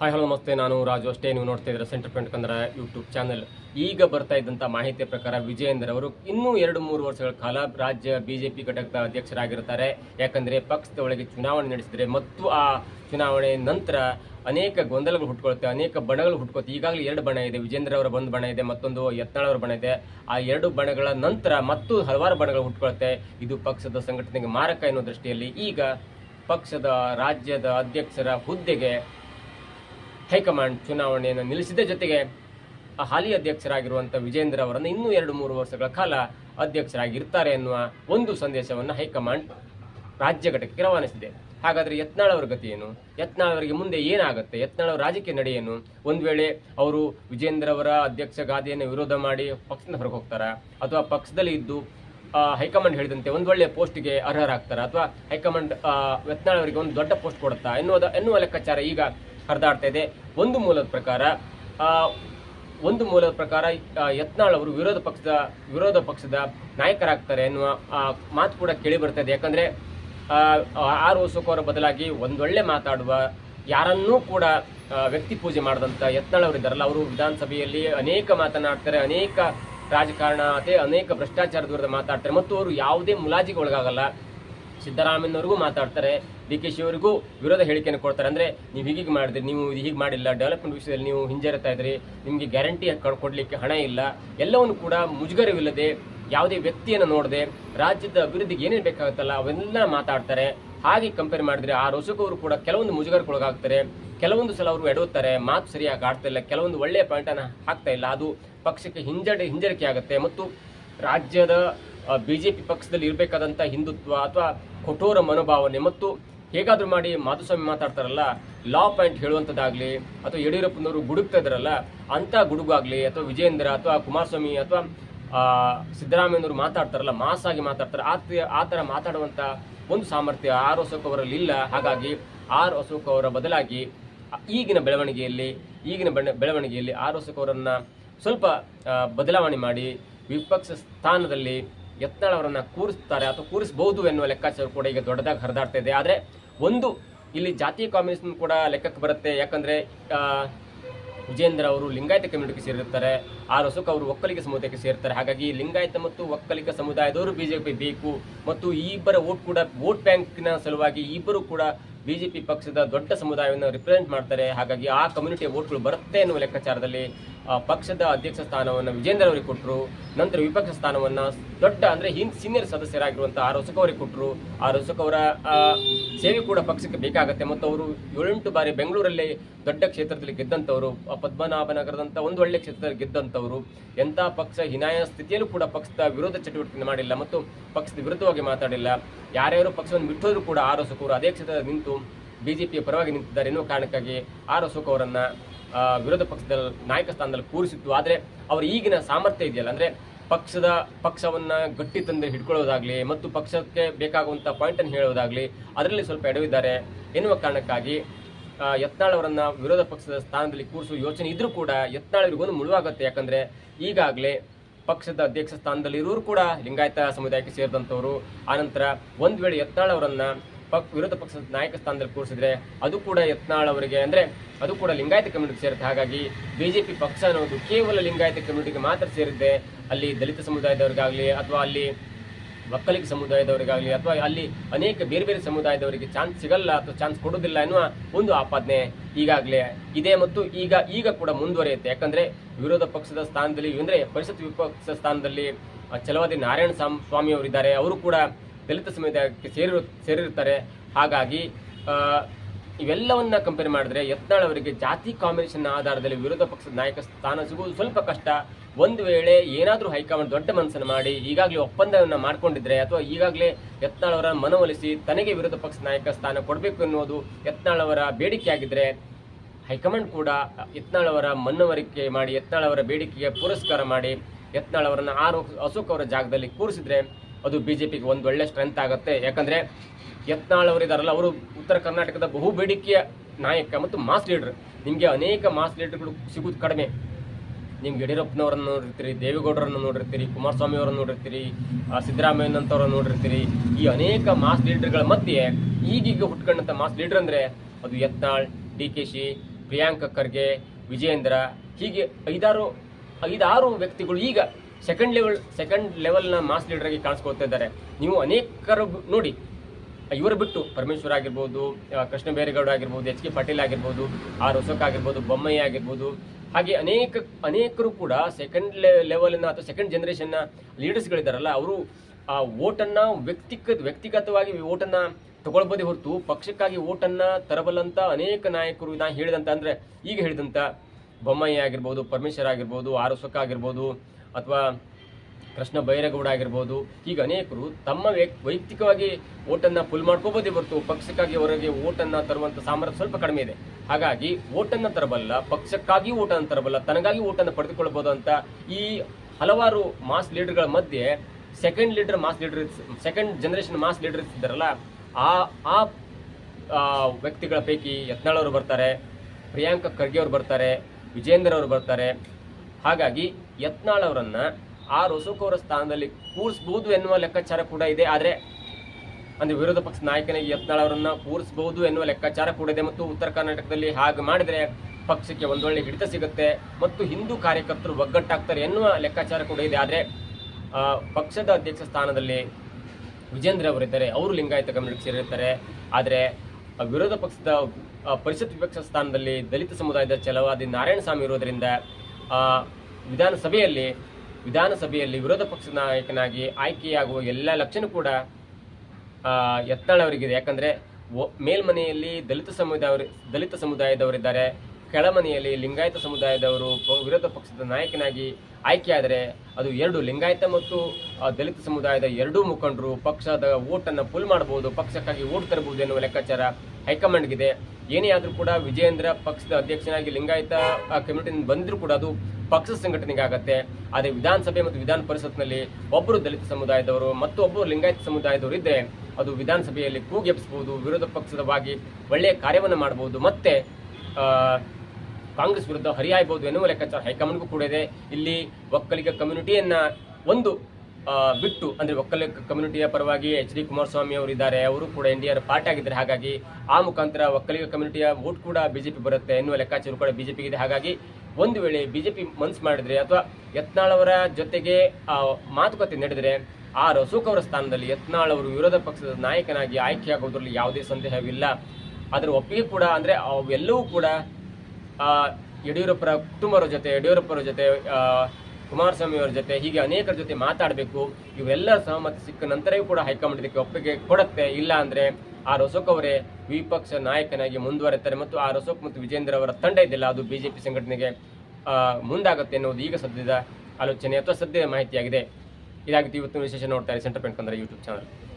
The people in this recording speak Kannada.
ಹಾಯ್ ಹಲೋ ನಮಸ್ತೆ. ನಾನು ರಾಜು ಅಷ್ಟೇ. ನೀವು ನೋಡ್ತಾ ಇದ್ದೀರಾ ಸೆಂಟರ್ ಪಾಯಿಂಟ್ ಕಂದ್ರ ಯೂಟ್ಯೂಬ್ ಚಾನಲ್ ಈಗ ಬರ್ತಾ ಇದ್ದಂಥ ಮಾಹಿತಿಯ ಪ್ರಕಾರ ವಿಜಯೇಂದ್ರ ಅವರು ಇನ್ನೂ ಎರಡು, ಮೂರು ವರ್ಷಗಳ ಕಾಲ ರಾಜ್ಯ ಬಿಜೆಪಿ ಘಟಕದ ಅಧ್ಯಕ್ಷರಾಗಿರ್ತಾರೆ ಯಾಕಂದರೆ ಪಕ್ಷದ ಒಳಗೆ ಚುನಾವಣೆ ನಡೆಸಿದರೆ ಮತ್ತು ಆ ಚುನಾವಣೆ ನಂತರ ಅನೇಕ ಗೊಂದಲಗಳು ಹುಟ್ಕೊಳುತ್ತೆ, ಅನೇಕ ಬಣಗಳು ಹುಟ್ಕೊತ್ತೆ ಈಗಾಗಲೇ ಎರಡು ಬಣ ಇದೆ. ವಿಜೇಂದ್ರ ಅವರ ಒಂದು ಬಣ ಇದೆ, ಮತ್ತೊಂದು ಯತ್ನಾಳ್ ಬಣ ಇದೆ. ಆ ಎರಡು ಬಣಗಳ ನಂತರ ಮತ್ತು ಹಲವಾರು ಬಣಗಳು ಹುಟ್ಕೊಳುತ್ತೆ. ಇದು ಪಕ್ಷದ ಸಂಘಟನೆಗೆ ಮಾರಕ ಎನ್ನುವ ದೃಷ್ಟಿಯಲ್ಲಿ ಈಗ ಪಕ್ಷದ ರಾಜ್ಯದ ಅಧ್ಯಕ್ಷರ ಹುದ್ದೆಗೆ ಹೈಕಮಾಂಡ್ ಚುನಾವಣೆಯನ್ನು ನಿಲ್ಲಿಸಿದ ಜೊತೆಗೆ ಹಾಲಿ ಅಧ್ಯಕ್ಷರಾಗಿರುವಂಥ ವಿಜೇಂದ್ರ ಅವರನ್ನು ಇನ್ನೂ ಎರಡು ಮೂರು ವರ್ಷಗಳ ಕಾಲ ಅಧ್ಯಕ್ಷರಾಗಿರ್ತಾರೆ ಎನ್ನುವ ಒಂದು ಸಂದೇಶವನ್ನು ಹೈಕಮಾಂಡ್ ರಾಜ್ಯ ಘಟಕಕ್ಕೆ ರವಾನಿಸಿದೆ. ಹಾಗಾದ್ರೆ ಯತ್ನಾಳ್ ಅವರ ಗತಿ ಏನು? ಯತ್ನಾಳ್ ಅವರಿಗೆ ಮುಂದೆ ಏನಾಗುತ್ತೆ? ಯತ್ನಾಳ್ ಅವರ ರಾಜಕೀಯ ನಡೆಯೇನು ಒಂದು ವೇಳೆ ಅವರು ವಿಜೇಂದ್ರ ಅವರ ಅಧ್ಯಕ್ಷ ಗಾದೆಯನ್ನು ವಿರೋಧ ಮಾಡಿ ಪಕ್ಷದಿಂದ ಹೊರಗೆ ಹೋಗ್ತಾರಾ? ಅಥವಾ ಪಕ್ಷದಲ್ಲಿ ಇದ್ದು ಹೈಕಮಾಂಡ್ ಹೇಳಿದಂತೆ ಒಂದು ಒಳ್ಳೆಯ ಪೋಸ್ಟ್ಗೆ ಅರ್ಹರಾಗ್ತಾರ? ಅಥವಾ ಹೈಕಮಾಂಡ್ ಯತ್ನಾಳ್ ಅವರಿಗೆ ಒಂದು ದೊಡ್ಡ ಪೋಸ್ಟ್ ಕೊಡುತ್ತಾ? ಎನ್ನುವುದ ಎನ್ನುವ ಲೆಕ್ಕಾಚಾರ ಈಗ ಹರಿದಾಡ್ತಾ ಇದೆ. ಒಂದು ಮೂಲದ ಪ್ರಕಾರ ಒಂದು ಮೂಲದ ಪ್ರಕಾರ ಯತ್ನಾಳ್ ಅವರು ವಿರೋಧ ಪಕ್ಷದ ವಿರೋಧ ಪಕ್ಷದ ನಾಯಕರಾಗ್ತಾರೆ ಎನ್ನುವ ಮಾತು ಕೂಡ ಕೇಳಿ ಬರ್ತಾ ಇದೆ. ಯಾಕಂದ್ರೆ ಆರ್ ಓಸುಕೋರ ಬದಲಾಗಿ ಒಂದೊಳ್ಳೆ ಮಾತಾಡುವ ಯಾರನ್ನೂ ಕೂಡ ವ್ಯಕ್ತಿ ಪೂಜೆ ಮಾಡದಂತ ಯತ್ನಾಳ್ ಅವರಿದ್ದಾರಲ್ಲ ಅವರು ವಿಧಾನಸಭೆಯಲ್ಲಿ ಅನೇಕ ಮಾತನಾಡ್ತಾರೆ, ಅನೇಕ ರಾಜಕಾರಣತೆ, ಅನೇಕ ಭ್ರಷ್ಟಾಚಾರದ ವಿರುದ್ಧ ಮಾತಾಡ್ತಾರೆ, ಮತ್ತು ಅವರು ಯಾವುದೇ ಮುಲಾಜಿಗೆ ಒಳಗಾಗಲ್ಲ. ಸಿದ್ದರಾಮಯ್ಯನವರಿಗೂ ಮಾತಾಡ್ತಾರೆ ಡಿ ಕೆ ಶಿ ಅವರಿಗೂ ವಿರೋಧ ಹೇಳಿಕೆಯನ್ನು ಕೊಡ್ತಾರೆ. ಅಂದ್ರೆ ನೀವು ಹೀಗೆ ಮಾಡಿದ್ರಿ, ನೀವು ಹೀಗೆ ಮಾಡಿಲ್ಲ, ಡೆವಲಪ್ಮೆಂಟ್ ವಿಷಯದಲ್ಲಿ ನೀವು ಹಿಂಜರಿತಾ ಇದ್ರಿ, ನಿಮಗೆ ಗ್ಯಾರಂಟಿ ಕೊಡಲಿಕ್ಕೆ ಹಣ ಇಲ್ಲ, ಎಲ್ಲವನ್ನು ಕೂಡ ಮುಜುಗರವಿಲ್ಲದೆ ಯಾವುದೇ ವ್ಯಕ್ತಿಯನ್ನು ನೋಡದೆ ರಾಜ್ಯದ ಅಭಿವೃದ್ಧಿಗೆ ಏನೇನು ಬೇಕಾಗುತ್ತಲ್ಲ ಅವೆಲ್ಲ ಮಾತಾಡ್ತಾರೆ. ಹಾಗೆ ಕಂಪೇರ್ ಮಾಡಿದ್ರೆ ಆ ರೋಷಕವರು ಕೂಡ ಕೆಲವೊಂದು ಮುಜುಗರಕ್ಕೊಳಗಾಗ್ತಾರೆ. ಕೆಲವೊಂದು ಸಲ ಅವರು ಎಡುತ್ತಾರೆ ಮಾತು ಸರಿಯಾಗಿ ಆಡ್ತಾ ಇಲ್ಲ, ಕೆಲವೊಂದು ಒಳ್ಳೆಯ ಪಾಯಿಂಟ್ ಅನ್ನು ಹಾಕ್ತಾ ಇಲ್ಲ, ಅದು ಪಕ್ಷಕ್ಕೆ ಹಿಂಜಡೆ ಹಿಂಜರಿಕೆ ಆಗುತ್ತೆ. ಮತ್ತು ರಾಜ್ಯದ ಬಿಜೆಪಿ ಪಕ್ಷದಲ್ಲಿ ಇರಬೇಕಾದಂಥ ಹಿಂದುತ್ವ ಅಥವಾ ಕಠೋರ ಮನೋಭಾವನೆ ಮತ್ತು ಹೇಗಾದ್ರೂ ಮಾಡಿ ಮಾಧುಸ್ವಾಮಿ ಮಾತಾಡ್ತಾರಲ್ಲ ಲಾ ಪಾಯಿಂಟ್ ಹೇಳುವಂಥದ್ದಾಗಲಿ, ಅಥವಾ ಯಡಿಯೂರಪ್ಪನವರು ಗುಡುಕ್ತಾ ಇದ್ರಲ್ಲ ಅಂತ ಗುಡುಗಾಗ್ಲಿ, ಅಥವಾ ವಿಜೇಂದ್ರ ಅಥವಾ ಕುಮಾರಸ್ವಾಮಿ, ಅಥವಾ ಸಿದ್ದರಾಮಯ್ಯನವರು ಮಾತಾಡ್ತಾರಲ್ಲ, ಮಾಸ್ ಆಗಿ ಮಾತಾಡ್ತಾರೆ, ಆ ಥರ ಮಾತಾಡುವಂಥ ಒಂದು ಸಾಮರ್ಥ್ಯ ಆರ್ ಅಶೋಕ್ ಅವರಲ್ಲಿ ಇಲ್ಲ ಹಾಗಾಗಿ ಆರ್ ಅಶೋಕ್ ಅವರ ಬದಲಾಗಿ ಈಗಿನ ಬೆಳವಣಿಗೆಯಲ್ಲಿ ಈಗಿನ ಬೆಳವಣಿಗೆಯಲ್ಲಿ ಆರ್ ಅಶೋಕ್ ಅವರನ್ನು ಸ್ವಲ್ಪ ಬದಲಾವಣೆ ಮಾಡಿ ವಿಪಕ್ಷ ಸ್ಥಾನದಲ್ಲಿ ಯತ್ನಾಳ್ ಅವರನ್ನ ಕೂರಿಸ್ತಾರೆ, ಅಥವಾ ಕೂರಿಸಬಹುದು ಎನ್ನುವ ಲೆಕ್ಕಾಚಾರ ಕೂಡ ಈಗ ದೊಡ್ಡದಾಗಿ ಹರಿದಾಡ್ತಾ ಇದೆ. ಆದರೆ ಒಂದು, ಇಲ್ಲಿ ಜಾತಿ ಕಾಂಬಿನೇಷನ್ ಕೂಡ ಲೆಕ್ಕಕ್ಕೆ ಬರುತ್ತೆ. ಯಾಕಂದ್ರೆ ವಿಜೇಂದ್ರ ಅವರು ಲಿಂಗಾಯತ ಕಮ್ಯುನಿಟಿಗೆ ಸೇರಿರ್ತಾರೆ. ಆರ್ ಅಶೋಕ್ ಅವರು ಒಕ್ಕಲಿಗ ಸಮುದಾಯಕ್ಕೆ ಸೇರ್ತಾರೆ. ಹಾಗಾಗಿ ಲಿಂಗಾಯತ ಮತ್ತು ಒಕ್ಕಲಿಗ ಸಮುದಾಯದವರು ಬಿಜೆಪಿ ಬೇಕು. ಮತ್ತು ಈ ಇಬ್ಬರ ವೋಟ್ ಕೂಡ, ವೋಟ್ ಬ್ಯಾಂಕ್ನ ಸಲುವಾಗಿ ಇಬ್ಬರು ಕೂಡ ಬಿಜೆಪಿ ಪಕ್ಷದ ದೊಡ್ಡ ಸಮುದಾಯವನ್ನು ರಿಪ್ರೆಸೆಂಟ್ ಮಾಡ್ತಾರೆ. ಹಾಗಾಗಿ ಆ ಕಮ್ಯುನಿಟಿಯ ವೋಟ್ಗಳು ಬರುತ್ತೆ ಎನ್ನುವ ಲೆಕ್ಕಾಚಾರದಲ್ಲಿ ಪಕ್ಷದ ಅಧ್ಯಕ್ಷ ಸ್ಥಾನವನ್ನು ವಿಜೇಂದ್ರ ಅವರಿಗೆ ಕೊಟ್ಟರು ನಂತರ ವಿಪಕ್ಷ ಸ್ಥಾನವನ್ನ ದೊಡ್ಡ ಅಂದರೆ ಹಿಂದ್ ಸೀನಿಯರ್ ಸದಸ್ಯರಾಗಿರುವಂಥ ಆರ್ ಅವರಿಗೆ ಕೊಟ್ಟರು ಆರ್ ಅವರ ಸೇವೆ ಕೂಡ ಪಕ್ಷಕ್ಕೆ ಬೇಕಾಗುತ್ತೆ. ಮತ್ತು ಅವರು ಏಳೆಂಟು ಬಾರಿ ಬೆಂಗಳೂರಲ್ಲಿ ದೊಡ್ಡ ಕ್ಷೇತ್ರದಲ್ಲಿ ಗೆದ್ದಂಥವರು ಪದ್ಮನಾಭನಗರದಂಥ ಒಂದು ಒಳ್ಳೆ ಕ್ಷೇತ್ರದಲ್ಲಿ ಗೆದ್ದಂಥವರು ಎಂಥ ಪಕ್ಷ ಹಿನಾಯ ಸ್ಥಿತಿಯಲ್ಲೂ ಕೂಡ ಪಕ್ಷದ ವಿರೋಧ ಚಟುವಟಿಕೆ ಮಾಡಿಲ್ಲ ಮತ್ತು ಪಕ್ಷದ ವಿರುದ್ಧವಾಗಿ ಮಾತಾಡಿಲ್ಲ. ಯಾರ್ಯಾರು ಪಕ್ಷವನ್ನು ಬಿಟ್ಟೋದ್ರು ಕೂಡ ಆರ್ ಅದೇ ಕ್ಷೇತ್ರದಲ್ಲಿ ನಿಂತು, ಬಿಜೆಪಿಯ ಪರವಾಗಿ ನಿಂತಿದ್ದಾರೆ ಎನ್ನುವ ಕಾರಣಕ್ಕಾಗಿ ಆರ್ ಅಶೋಕ್ ಅವರನ್ನ ವಿರೋಧ ಪಕ್ಷದ ನಾಯಕ ಸ್ಥಾನದಲ್ಲಿ ಕೂರಿಸಿತ್ತು. ಆದರೆ ಅವರ ಈಗಿನ ಸಾಮರ್ಥ್ಯ ಇದೆಯಲ್ಲ, ಅಂದರೆ ಪಕ್ಷದ, ಪಕ್ಷವನ್ನು ಗಟ್ಟಿ ತಂದು ಹಿಡ್ಕೊಳ್ಳೋದಾಗಲಿ ಮತ್ತು ಪಕ್ಷಕ್ಕೆ ಬೇಕಾಗುವಂಥ ಪಾಯಿಂಟನ್ನು ಹೇಳೋದಾಗಲಿ ಅದರಲ್ಲಿ ಸ್ವಲ್ಪ ಎಡವಿದ್ದಾರೆ ಎನ್ನುವ ಕಾರಣಕ್ಕಾಗಿ ಯತ್ನಾಳ್ ಅವರನ್ನು ವಿರೋಧ ಪಕ್ಷದ ಸ್ಥಾನದಲ್ಲಿ ಕೂರಿಸುವ ಯೋಚನೆ ಇದ್ರೂ ಕೂಡ ಯತ್ನಾಳ್ ಮುಳುವಾಗುತ್ತೆ. ಯಾಕಂದರೆ ಈಗಾಗಲೇ ಪಕ್ಷದ ಅಧ್ಯಕ್ಷ ಸ್ಥಾನದಲ್ಲಿ ಇರೋರು ಕೂಡ ಲಿಂಗಾಯತ ಸಮುದಾಯಕ್ಕೆ ಸೇರಿದಂಥವರು. ಆನಂತರ ಒಂದು ವೇಳೆ ಯತ್ನಾಳ್ ಅವರನ್ನ ಪಕ್ ವಿರೋಧ ಪಕ್ಷದ ನಾಯಕ ಸ್ಥಾನದಲ್ಲಿ ಕೂರಿಸಿದ್ರೆ ಅದು ಕೂಡ ಯತ್ನಾಳ್ ಅವರಿಗೆ ಅಂದ್ರೆ ಅದು ಕೂಡ ಲಿಂಗಾಯತ ಕಮ್ಯುನಿಟಿಗೆ ಸೇರುತ್ತೆ ಹಾಗಾಗಿ ಬಿಜೆಪಿ ಪಕ್ಷ ಅನ್ನೋದು ಕೇವಲ ಲಿಂಗಾಯತ ಕಮ್ಯುನಿಟಿಗೆ ಮಾತ್ರ ಸೇರಿದ್ದೆ. ಅಲ್ಲಿ ದಲಿತ ಸಮುದಾಯದವರಿಗಾಗ್ಲಿ ಅಥವಾ ಅಲ್ಲಿ ಒಕ್ಕಲಿಗ ಸಮುದಾಯದವರಿಗಾಗಲಿ ಅಥವಾ ಅಲ್ಲಿ ಅನೇಕ ಬೇರೆ ಬೇರೆ ಸಮುದಾಯದವರಿಗೆ ಚಾನ್ಸ್ ಸಿಗಲ್ಲ ಅಥವಾ ಚಾನ್ಸ್ ಕೊಡೋದಿಲ್ಲ ಎನ್ನುವ ಒಂದು ಆಪಾದನೆ ಈಗಾಗಲೇ ಇದೆ ಮತ್ತು ಈಗ ಈಗ ಕೂಡ ಮುಂದುವರಿಯುತ್ತೆ. ಯಾಕಂದ್ರೆ ವಿರೋಧ ಪಕ್ಷದ ಸ್ಥಾನದಲ್ಲಿ ಅಂದ್ರೆ ಪರಿಷತ್ ವಿಪಕ್ಷ ಸ್ಥಾನದಲ್ಲಿ ಚಲವಾದಿ ನಾರಾಯಣ ಸ್ವಾಮಿ ಅವರಿದ್ದಾರೆ ಅವರು ಕೂಡ ದಲಿತ ಸಮುದಾಯಕ್ಕೆ ಸೇರಿ ಸೇರಿರ್ತಾರೆ ಹಾಗಾಗಿ ಇವೆಲ್ಲವನ್ನ ಕಂಪೇರ್ ಮಾಡಿದ್ರೆ ಯತ್ನಾಳ್ ಅವರಿಗೆ ಜಾತಿ ಕಾಂಬಿನೇಷನ್ ಆಧಾರದಲ್ಲಿ ವಿರೋಧ ಪಕ್ಷದ ನಾಯಕ ಸ್ಥಾನ ಸಿಗುವುದು ಸ್ವಲ್ಪ ಕಷ್ಟ. ಒಂದು ವೇಳೆ ಏನಾದರೂ ಹೈಕಮಾಂಡ್ ದೊಡ್ಡ ಮನಸ್ಸನ್ನು ಮಾಡಿ, ಈಗಾಗಲೇ ಒಪ್ಪಂದವನ್ನು ಮಾಡಿಕೊಂಡಿದ್ರೆ ಅಥವಾ ಈಗಾಗಲೇ ಯತ್ನಾಳ್ ಅವರ ಮನವೊಲಿಸಿ ತನಗೆ ವಿರೋಧ ಪಕ್ಷದ ನಾಯಕ ಸ್ಥಾನ ಕೊಡಬೇಕು ಎನ್ನುವುದು ಯತ್ನಾಳ್ ಅವರ ಬೇಡಿಕೆ ಆಗಿದ್ರೆ, ಹೈಕಮಾಂಡ್ ಕೂಡ ಯತ್ನಾಳ್ ಅವರ ಮನವರಿಕೆ ಮಾಡಿ, ಯತ್ನಾಳ್ ಅವರ ಬೇಡಿಕೆಗೆ ಪುರಸ್ಕಾರ ಮಾಡಿ, ಯತ್ನಾಳ್ ಅವರನ್ನು ಆರು ಅಶೋಕ್ ಅವರ ಜಾಗದಲ್ಲಿ ಕೂರಿಸಿದ್ರೆ ಅದು ಬಿಜೆಪಿಗೆ ಒಂದು ಒಳ್ಳೆ ಸ್ಟ್ರೆಂತ್ ಆಗುತ್ತೆ. ಯಾಕಂದ್ರೆ ಯತ್ನಾಳ್ ಅವರಿದಾರಲ್ಲ, ಅವರು ಉತ್ತರ ಕರ್ನಾಟಕದ ಬಹು ಬೇಡಿಕೆಯ ನಾಯಕ ಮತ್ತು ಮಾಸ್ ಲೀಡರ್ ನಿಮಗೆ ಅನೇಕ ಮಾಸ್ ಲೀಡರ್ಗಳು ಸಿಗುವುದು ಕಡಿಮೆ. ನಿಮ್ಗೆ ಯಡಿಯೂರಪ್ಪನವರನ್ನು ನೋಡಿರ್ತೀರಿ, ದೇವೇಗೌಡರನ್ನು ನೋಡಿರ್ತೀರಿ ಕುಮಾರಸ್ವಾಮಿ ಅವರನ್ನು ನೋಡಿರ್ತೀರಿ ಸಿದ್ದರಾಮಯ್ಯನಂತವ್ರನ್ನು ನೋಡಿರ್ತೀರಿ. ಈ ಅನೇಕ ಮಾಸ್ ಲೀಡರ್ಗಳ ಮಧ್ಯೆ ಈಗೀಗ ಹುಟ್ಕೊಂಡಂಥ ಮಾಸ್ ಲೀಡರ್ ಅಂದ್ರೆ ಅದು ಯತ್ನಾಳ್, ಡಿ ಕೆ ಶಿ, ಪ್ರಿಯಾಂಕ ಖರ್ಗೆ, ವಿಜಯೇಂದ್ರ. ಹೀಗೆ ಐದಾರು ಐದಾರು ವ್ಯಕ್ತಿಗಳು ಈಗ ಸೆಕೆಂಡ್ ಲೆವೆಲ್ ಸೆಕೆಂಡ್ ಲೆವೆಲ್ನ ಮಾಸ್ ಲೀಡರ್ ಆಗಿ ಕಾಣಿಸ್ಕೊಳ್ತಾ ಇದ್ದಾರೆ. ನೀವು ಅನೇಕರು ನೋಡಿ, ಇವರು ಬಿಟ್ಟು ಪರಮೇಶ್ವರ್ ಆಗಿರ್ಬೋದು ಕೃಷ್ಣ ಬೇರೆಗೌಡ ಆಗಿರ್ಬೋದು, ಎಚ್ ಕೆ ಪಾಟೀಲ್ ಆಗಿರ್ಬೋದು ಆರ್ ಅಶೋಕ್ ಆಗಿರ್ಬೋದು ಬೊಮ್ಮಯ್ಯ ಆಗಿರ್ಬೋದು, ಹಾಗೆ ಅನೇಕ, ಅನೇಕರು ಕೂಡ ಸೆಕೆಂಡ್ ಲೆವೆಲ್ನ ಅಥವಾ ಸೆಕೆಂಡ್ ಜನರೇಷನ್ನ ಲೀಡರ್ಸ್ಗಳಿದ್ದಾರಲ್ಲ ಅವರು, ಆ, ವೋಟನ್ನ ವ್ಯಕ್ತಿಕ, ವ್ಯಕ್ತಿಗತವಾಗಿ ವೋಟನ್ನ ತಗೊಳ್ಬೋದೇ ಹೊರತು ಪಕ್ಷಕ್ಕಾಗಿ ಓಟನ್ನು ತರಬಲ್ಲಂಥ ಅನೇಕ ನಾಯಕರು ನಾ ಹೇಳಿದಂತ ಅಂದ್ರೆ ಈಗ ಹೇಳಿದಂತ ಬೊಮ್ಮಯ್ಯ ಆಗಿರ್ಬೋದು, ಪರಮೇಶ್ವರ್ ಆಗಿರ್ಬೋದು ಆರ್ ಹೊಸಕ್ ಆಗಿರ್ಬೋದು ಅಥವಾ ಕೃಷ್ಣ ಬೈರೇಗೌಡ ಆಗಿರ್ಬೋದು ಹೀಗೆ ಅನೇಕರು ತಮ್ಮ ವ್ಯಕ್- ವೈಯಕ್ತಿಕವಾಗಿ ಓಟನ್ನ ಪುಲ್ ಮಾಡ್ಕೋಬೋದೇ ಬರ್ತು ಪಕ್ಷಕ್ಕಾಗಿ ಅವರಿಗೆ ಓಟನ್ನ ತರುವಂಥ ಸಾಮರ್ಥ್ಯ ಸ್ವಲ್ಪ ಕಡಿಮೆ ಇದೆ. ಹಾಗಾಗಿ ಓಟನ್ನ ತರಬಲ್ಲ ಪಕ್ಷಕ್ಕಾಗಿ ಓಟನ್ನು ತರಬಲ್ಲ ತನಗಾಗಿ ಓಟನ್ನು ಪಡೆದುಕೊಳ್ಬೋದು ಅಂತ ಈ ಹಲವಾರು ಮಾಸ್ ಲೀಡರ್ಗಳ ಮಧ್ಯೆ second leader mass leader second generation mass leader ಇದ್ದಾರಲ್ಲ ಆ ಆ, ವ್ಯಕ್ತಿಗಳ ಪೈಕಿ ಯತ್ನಾಳ್ ಅವರು ಬರ್ತಾರೆ ಪ್ರಿಯಾಂಕ ಖರ್ಗೆ ಅವರು ಬರ್ತಾರೆ ವಿಜೇಂದ್ರ ಅವರು ಬರ್ತಾರೆ. ಹಾಗಾಗಿ ಯತ್ನಾಳ್ ಅವರನ್ನ ಆ ರೊಸುಕ್ ಸ್ಥಾನದಲ್ಲಿ ಕೂರಿಸಬಹುದು ಎನ್ನುವ ಲೆಕ್ಕಾಚಾರ ಕೂಡ ಇದೆ. ಆದರೆ ಅಂದ್ರೆ ವಿರೋಧ ಪಕ್ಷ ನಾಯಕನಿಗೆ ಯತ್ನಾಳ್ ಅವರನ್ನ ಕೂರಿಸಬಹುದು ಎನ್ನುವ ಲೆಕ್ಕಾಚಾರ ಕೂಡ ಇದೆ. ಮತ್ತು ಉತ್ತರ ಕರ್ನಾಟಕದಲ್ಲಿ ಹಾಗೆ ಮಾಡಿದರೆ ಪಕ್ಷಕ್ಕೆ ಒಂದೊಳ್ಳೆ ಹಿಡಿತ ಸಿಗುತ್ತೆ. ಮತ್ತು ಹಿಂದೂ ಕಾರ್ಯಕರ್ತರು ಒಗ್ಗಟ್ಟಾಗ್ತಾರೆ ಎನ್ನುವ ಲೆಕ್ಕಾಚಾರ ಕೂಡ ಇದೆ. ಆದರೆ ಪಕ್ಷದ ಅಧ್ಯಕ್ಷ ಸ್ಥಾನದಲ್ಲಿ ವಿಜೇಂದ್ರ ಅವರಿದ್ದಾರೆ ಅವರು ಲಿಂಗಾಯತ ಕಮ್ಯುನಿಟಿ ಸೇರಿರ್ತಾರೆ. ಆದರೆ ವಿರೋಧ ಪಕ್ಷದ ಪರಿಷತ್ ವಿಪಕ್ಷ ಸ್ಥಾನದಲ್ಲಿ ದಲಿತ ಸಮುದಾಯದ ಚಲವಾದಿ ನಾರಾಯಣ ಸ್ವಾಮಿ ಇರೋದರಿಂದ ವಿಧಾನಸಭೆಯಲ್ಲಿ ವಿಧಾನಸಭೆಯಲ್ಲಿ ವಿರೋಧ ಪಕ್ಷದ ನಾಯಕನಾಗಿ ಆಯ್ಕೆಯಾಗುವ ಎಲ್ಲ ಲಕ್ಷಣ ಕೂಡ ಎತ್ತಾಳವರಿಗಿದೆ. ಯಾಕಂದರೆ ಮೇಲ್ಮನೆಯಲ್ಲಿ ದಲಿತ ಸಮುದಾಯ ದಲಿತ ಸಮುದಾಯದವರಿದ್ದಾರೆ. ಕೆಳಮನೆಯಲ್ಲಿ ಲಿಂಗಾಯತ ಸಮುದಾಯದವರು ವಿರೋಧ ಪಕ್ಷದ ನಾಯಕನಾಗಿ ಆಯ್ಕೆಯಾದರೆ, ಅದು ಎರಡು ಲಿಂಗಾಯತ ಮತ್ತು ದಲಿತ ಸಮುದಾಯದ ಎರಡೂ ಮುಖಂಡರು ಪಕ್ಷದ ಓಟನ್ನು ಪುಲ್ ಮಾಡಬಹುದು ಪಕ್ಷಕ್ಕಾಗಿ ಓಟ್ ತರಬಹುದು ಎನ್ನುವ ಲೆಕ್ಕಾಚಾರ ಹೈಕಮಾಂಡ್ಗಿದೆ. ಏನೇ ಆದರೂ ಕೂಡ ವಿಜಯೇಂದ್ರ ಪಕ್ಷದ ಅಧ್ಯಕ್ಷನಾಗಿ ಲಿಂಗಾಯತ ಕಮ್ಯುನಿಟಿಯಿಂದ ಬಂದರೂ ಕೂಡ ಅದು ಪಕ್ಷ ಸಂಘಟನೆಗೆ ಆಗತ್ತೆ ಆದರೆ ವಿಧಾನಸಭೆ ಮತ್ತು ವಿಧಾನ ಪರಿಷತ್ನಲ್ಲಿ ಒಬ್ಬರು ದಲಿತ ಸಮುದಾಯದವರು ಮತ್ತು ಒಬ್ಬರು ಲಿಂಗಾಯತ ಸಮುದಾಯದವರು ಇದ್ದರೆ ಅದು ವಿಧಾನಸಭೆಯಲ್ಲಿ ಕೂಗೆಬ್ಬಿಸಬಹುದು ವಿರೋಧ ಪಕ್ಷದವಾಗಿ ಒಳ್ಳೆಯ ಕಾರ್ಯವನ್ನು ಮಾಡಬಹುದು ಮತ್ತೆ ಕಾಂಗ್ರೆಸ್ ವಿರುದ್ಧ ಹರಿಯಾಯಬಹುದು ಎನ್ನುವ ಲೆಕ್ಕಾಚಾರ ಹೈಕಮಾಂಡ್ಗೂ ಕೂಡ ಇದೆ. ಇಲ್ಲಿ ಒಕ್ಕಲಿಗ ಕಮ್ಯುನಿಟಿಯನ್ನ ಒಂದು ಬಿಟ್ಟು, ಅಂದ್ರೆ ಒಕ್ಕಲಿಗ ಕಮ್ಯುನಿಟಿಯ ಪರವಾಗಿ ಎಚ್ ಡಿ ಕುಮಾರಸ್ವಾಮಿ ಅವರು ಇದ್ದಾರೆ, ಅವರು ಕೂಡ ಎನ್ ಡಿ ಆರ್ ಪಾರ್ಟಿ ಆಗಿದ್ದಾರೆ. ಹಾಗಾಗಿ ಆ ಮುಖಾಂತರ ಒಕ್ಕಲಿಗ ಕಮ್ಯುನಿಟಿಯ ವೋಟ್ ಕೂಡ ಬಿಜೆಪಿ ಬರುತ್ತೆ ಎನ್ನುವ ಲೆಕ್ಕಾಚಾರ ಕೂಡ ಬಿಜೆಪಿಗಿದೆ. ಹಾಗಾಗಿ ಒಂದು ವೇಳೆ ಬಿಜೆಪಿ ಮನ್ಸು ಮಾಡಿದ್ರೆ ಅಥವಾ ಯತ್ನಾಳ್ ಅವರ ಜೊತೆಗೆ ಮಾತುಕತೆ ನಡೆದರೆ ಆ ರಸೂಕ್ ಅವರ ಸ್ಥಾನದಲ್ಲಿ ಯತ್ನಾಳ್ ಅವರು ವಿರೋಧ ಪಕ್ಷದ ನಾಯಕನಾಗಿ ಆಯ್ಕೆಯಾಗುವುದರಲ್ಲಿ ಯಾವುದೇ ಸಂದೇಹವಿಲ್ಲ. ಅದರ ಒಪ್ಪಿಗೆ ಕೂಡ, ಅಂದ್ರೆ ಅವೆಲ್ಲವೂ ಕೂಡ ಯಡಿಯೂರಪ್ಪರ ಕುಟುಂಬರ ಜೊತೆ ಯಡಿಯೂರಪ್ಪರ ಜೊತೆ ಕುಮಾರಸ್ವಾಮಿ ಅವರ ಜೊತೆ ಹೀಗೆ ಅನೇಕರ ಜೊತೆ ಮಾತಾಡಬೇಕು. ಇವೆಲ್ಲ ಸಹಮತಿ ಸಿಕ್ಕ ನಂತರವೂ ಕೂಡ ಹೈಕಮಾಂಡ್ ಇದಕ್ಕೆ ಒಪ್ಪಿಗೆ ಕೊಡುತ್ತೆ. ಇಲ್ಲ ಅಂದ್ರೆ ಆರ್ ಅಶೋಕ್ ಅವರೇ ವಿಪಕ್ಷ ನಾಯಕನಾಗಿ ಮುಂದುವರೆತಾರೆ ಮತ್ತು ಆರ್ ಅಶೋಕ್ ಮತ್ತು ವಿಜೇಂದ್ರ ಅವರ ತಂಡ ಇದೆಯಲ್ಲ ಅದು ಬಿಜೆಪಿ ಸಂಘಟನೆಗೆ ಆ, ಮುಂದಾಗುತ್ತೆ ಎನ್ನುವುದು ಈಗ ಸದ್ಯದ ಆಲೋಚನೆ ಅಥವಾ ಸದ್ಯದ ಮಾಹಿತಿಯಾಗಿದೆ. ಇದಾಗುತ್ತೆ ಇವತ್ತು ವಿಶೇಷ ನೋಡ್ತಾರೆ ಸೆಂಟರ್ ಪೆಂಟ್ ಕಂದ್ರೆ ಯೂಟ್ಯೂಬ್ ಚಾನಲ್.